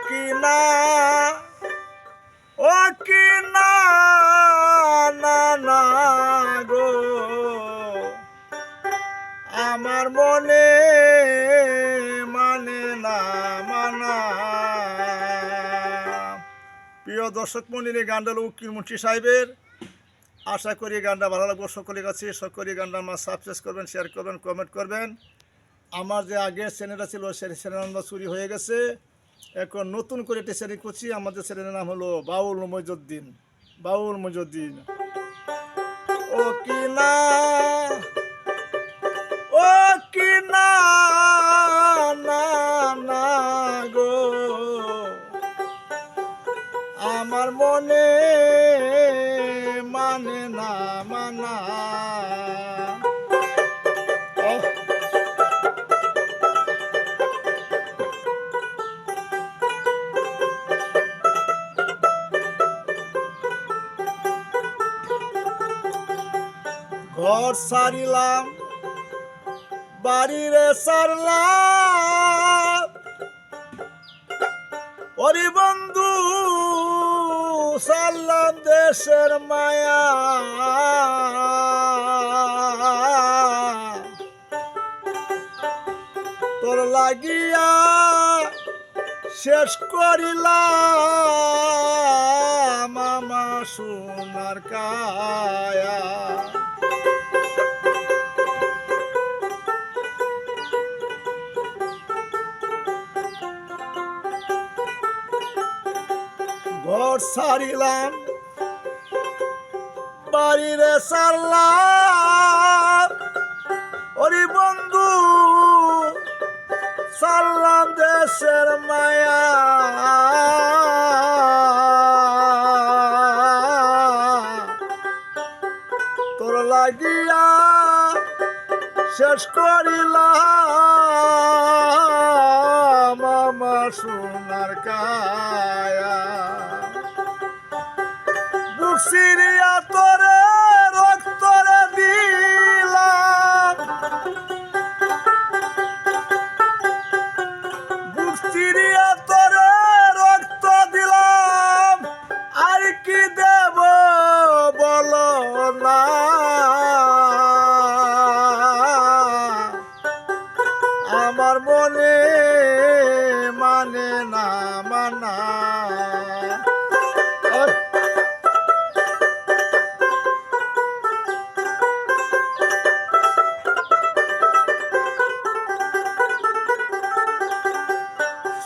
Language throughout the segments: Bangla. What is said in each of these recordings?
ও কি না ও কি না গো। আমার মনে মানে না, মানা। প্রিয় দর্শক মন্ডলী গান্ডাল উকিল মুন্সি সাহেবের। আশা করি গানটা ভালো লাগবে সকলের কাছে। সকলের গানটা আমার সাবস্ক্রাইব করবেন শেয়ার করবেন কমেন্ট করবেন। আমার যে আগের চ্যানেলটা ছিল, সেই চ্যানেল চুরি হয়ে গেছে। এখন নতুন করে একটি চ্যানেল করছি আমাদের চ্যানেলের নাম হলো বাউল মজুদ্দিন। বাউল মজুদ্দিন। ও কি না? ও কি না? না না গো। আমার মনে মানে না, মানা ঘর সারিলাম, বাড়িরে সারলাম। ওরে বন্ধু, সারলাম দেশের মায়া। তোর লাগিয়া শেষ করিলাম মামা সোনার কায়া। ঘর সারিলাম, বাড়িরে সারলাম। ওরে বন্ধু, সারলাম দেশের মায়া। তোর লাগিয়া শেষ করিলাম আমার সোনার কায়া city.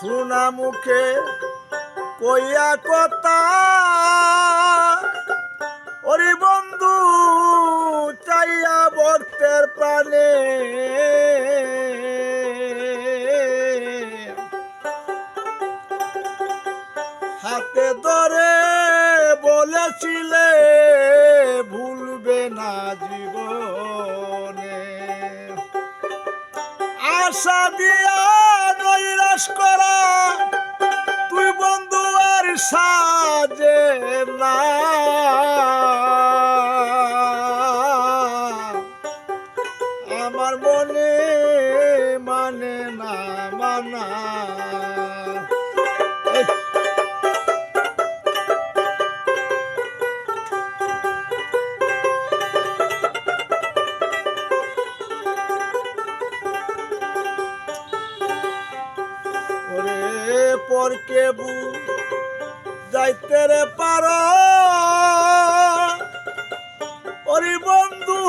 শোনা মুখে কইয়া কথা। ওরে বন্ধু চাইয়া ভক্তের প্রাণে আশা দিয়া নৈরাশ করা। তুই বন্ধু আর সাজে না। পরকে যাইতে রে পার। ওরে বন্ধু,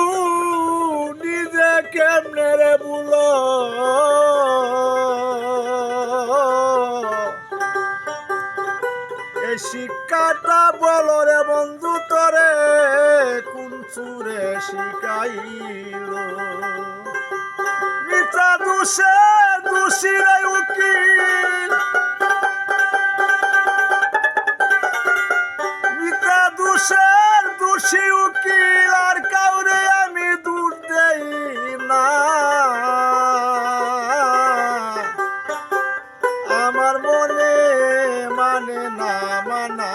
নিজে কেমনে রে বুল? এই শিক্ষাটা বলো রে বন্ধু তোরে, কোন সুরে শিখাইল? মিথ্যা দোষে দোষীরাই উকিল দোষী উকিল আর কাউরে আমি দূর দেই না। আমার মনে মানে না মানা।